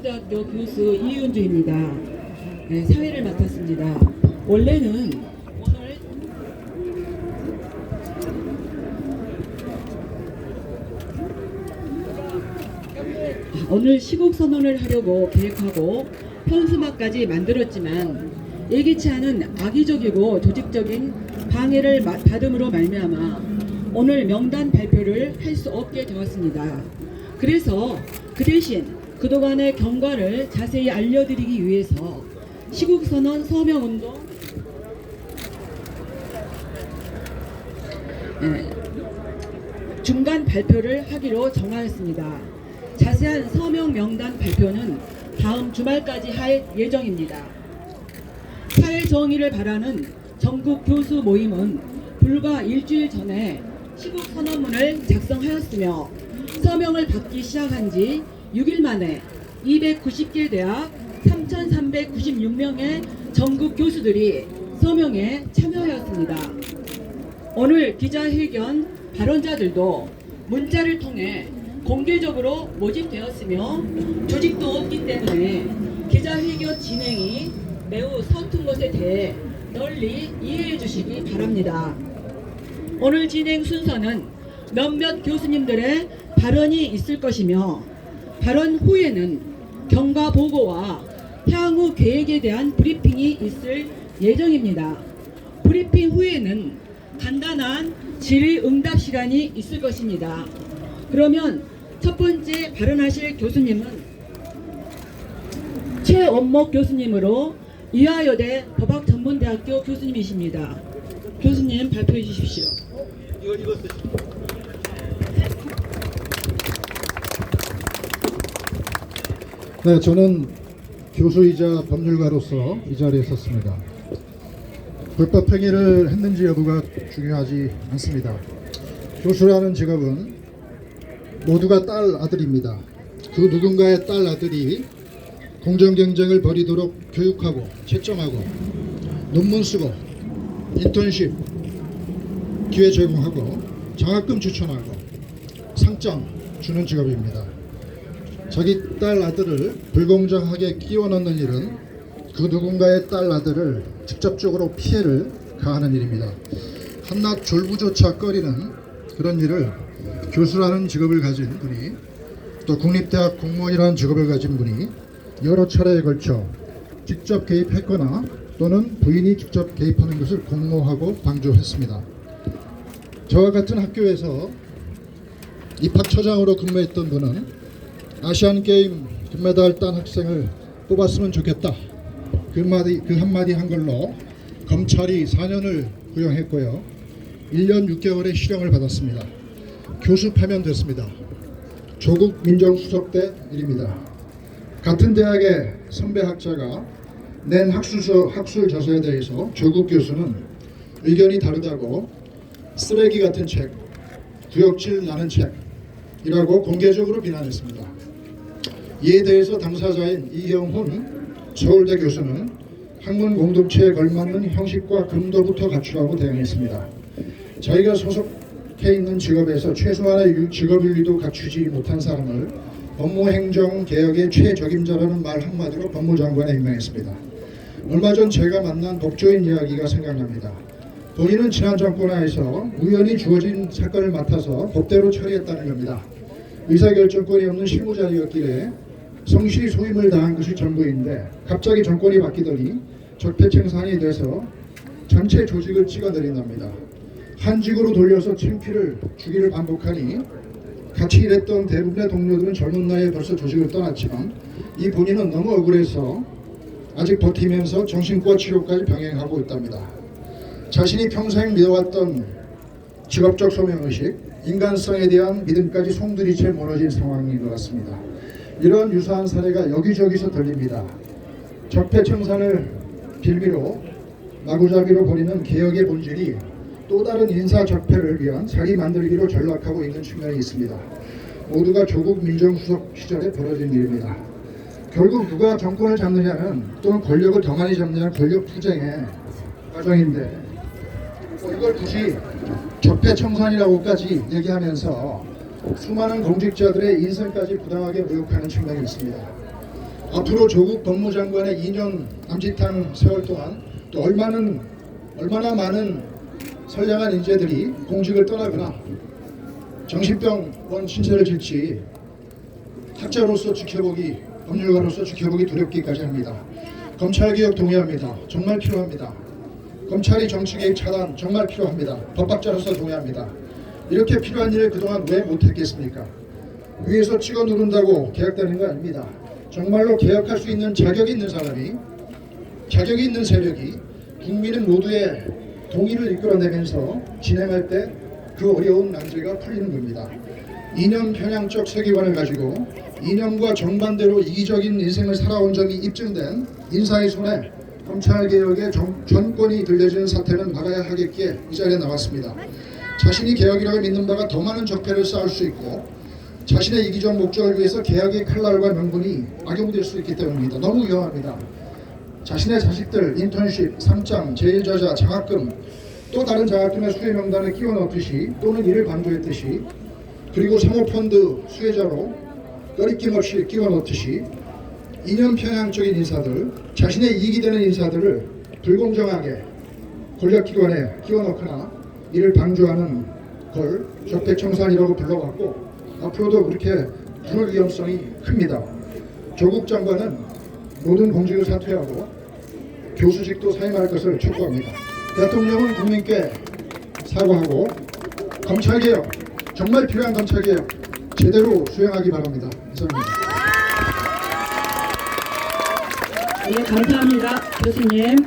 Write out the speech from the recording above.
대학교 교수 이윤주입니다. 네, 사회를 맡았습니다. 원래는 오늘 시국 선언을 하려고 계획하고 현수막까지 만들었지만 예기치 않은 악의적이고 조직적인 방해를 마- 받음으로 말미암아 오늘 명단 발표를 할 수 없게 되었습니다. 그래서 그 대신 그동안의 경과를 자세히 알려드리기 위해서 시국 선언 서명 운동 예, 중간 발표를 하기로 정하였습니다. 자세한 서명 명단 발표는 다음 주말까지 할 예정입니다. 사회 정의를 바라는 전국 교수 모임은 불과 일주일 전에 시국 선언문을 작성하였으며 서명을 받기 시작한 지 6일 만에 290개 대학 3,396명의 전국 교수들이 서명에 참여하였습니다. 오늘 기자회견 발언자들도 문자를 통해 공개적으로 모집되었으며 조직도 없기 때문에 기자회견 진행이 매우 서툰 것에 대해 널리 이해해 주시기 바랍니다. 오늘 진행 순서는 몇몇 교수님들의 발언이 있을 것이며 발언 후에는 경과 보고와 향후 계획에 대한 브리핑이 있을 예정입니다. 브리핑 후에는 간단한 질의응답 시간이 있을 것입니다. 그러면 첫 번째 발언하실 교수님은 최원목 교수님으로 이화여대 법학전문대학교 교수님이십니다. 교수님 발표해 주십시오. 이거 이거 쓰시. 네, 저는 교수이자 법률가로서 이 자리에 섰습니다. 불법 행위를 했는지 여부가 중요하지 않습니다. 교수라는 직업은 모두가 딸 아들입니다. 그 누군가의 딸 아들이 공정 경쟁을 벌이도록 교육하고 채점하고 논문 쓰고 인턴십 기회 제공하고 장학금 추천하고 상장 주는 직업입니다. 자기 딸 아들을 불공정하게 끼워 넣는 일은 그 누군가의 딸 아들을 직접적으로 피해를 가하는 일입니다. 한낱 졸부조차 꺼리는 그런 일을 교수라는 직업을 가진 분이 또 국립대학 공무원이라는 직업을 가진 분이 여러 차례에 걸쳐 직접 개입했거나 또는 부인이 직접 개입하는 것을 공모하고 방조했습니다. 저와 같은 학교에서 입학처장으로 근무했던 분은 아시안 게임 금메달 딴 학생을 뽑았으면 좋겠다. 그 한마디 그 한마디 한 걸로 검찰이 4년을 구형했고요. 1년 6개월의 실형을 받았습니다. 교수 파면 됐습니다. 조국 민정수석 때 일입니다. 같은 대학의 선배 학자가 낸 학술서 학술 저서에 대해서 조국 교수는 의견이 다르다고 쓰레기 같은 책, 구역질 나는 책이라고 공개적으로 비난했습니다. 이에 대해서 당사자인 이형훈 서울대 교수는 학문 공동체에 걸맞는 형식과 금도부터 갖추라고 대응했습니다. 저희가 소속해 있는 직업에서 최소한의 유- 직업윤리도 갖추지 못한 사람을 법무행정개혁의 최적임자라는 말 한마디로 법무장관에 임명했습니다. 얼마 전 제가 만난 법조인 이야기가 생각납니다. 본인은 지난 정권 하에서 우연히 주어진 사건을 맡아서 법대로 처리했다는 겁니다. 의사결정권이 없는 실무자였기에 성실히 소임을 다한 것이 전부인데 갑자기 정권이 바뀌더니 적폐청산이 돼서 전체 조직을 찍어내린답니다. 한 직으로 돌려서 창피를 주기를 반복하니 같이 일했던 대부분의 동료들은 젊은 나이에 벌써 조직을 떠났지만 이 본인은 너무 억울해서 아직 버티면서 정신과 치료까지 병행하고 있답니다. 자신이 평생 믿어왔던 직업적 소명의식, 인간성에 대한 믿음까지 송두리째 무너진 상황인 것 같습니다. 이런 유사한 사례가 여기저기서 들립니다. 적폐청산을 빌미로 마구잡이로 벌이는 개혁의 본질이 또 다른 인사 적폐를 위한 자기 만들기로 전락하고 있는 측면이 있습니다. 모두가 조국 민정수석 시절에 벌어진 일입니다. 결국 누가 정권을 잡느냐는 또는 권력을 더 많이 잡느냐는 권력 투쟁의 과정인데 뭐 이걸 굳이 적폐청산이라고까지 얘기하면서 수많은 공직자들의 인생까지 부당하게 모욕하는 측면이 있습니다. 앞으로 조국 법무장관의 2년 남짓한 세월 동안 또 얼마는 얼마나 많은 선량한 인재들이 공직을 떠나거나 정신병원 신세를 질지 학자로서 지켜보기 법률가로서 지켜보기 두렵기까지 합니다. 검찰개혁 동의합니다. 정말 필요합니다. 검찰이 정치개혁 차단 정말 필요합니다. 법학자로서 동의합니다. 이렇게 필요한 일을 그동안 왜 못했겠습니까? 위에서 찍어 누른다고 개혁되는 거 아닙니다. 정말로 개혁할 수 있는 자격이 있는 사람이 자격이 있는 세력이 국민은 모두의 동의를 이끌어내면서 진행할 때 그 어려운 난제가 풀리는 겁니다. 이념 편향적 세계관을 가지고 이념과 정반대로 이기적인 인생을 살아온 점이 입증된 인사의 손에 검찰개혁의 정- 전권이 들려지는 사태는 막아야 하겠기에 이 자리에 나왔습니다. 자신이 개혁이라고 믿는 바가 더 많은 적폐를 쌓을 수 있고 자신의 이기적 목적을 위해서 개혁의 칼날과 명분이 악용될 수 있기 때문입니다. 너무 위험합니다. 자신의 자식들 인턴십, 상장, 제1저자, 장학금 또 다른 장학금의 수혜 명단에 끼워 넣듯이 또는 이를 강조했듯이 그리고 사모펀드 수혜자로 꺼리낌 없이 끼워 넣듯이 이념 편향적인 인사들 자신의 이익이 되는 인사들을 불공정하게 권력기관에 끼워 넣거나 이를 방조하는 걸 적폐청산이라고 불러왔고 앞으로도 그렇게 부를 위험성이 큽니다. 조국 장관은 모든 공직을 사퇴하고 교수직도 사임할 것을 촉구합니다. 대통령은 국민께 사과하고 검찰개혁 정말 필요한 검찰개혁 제대로 수행하기 바랍니다. 이상입니다. 예, 감사합니다. 교수님.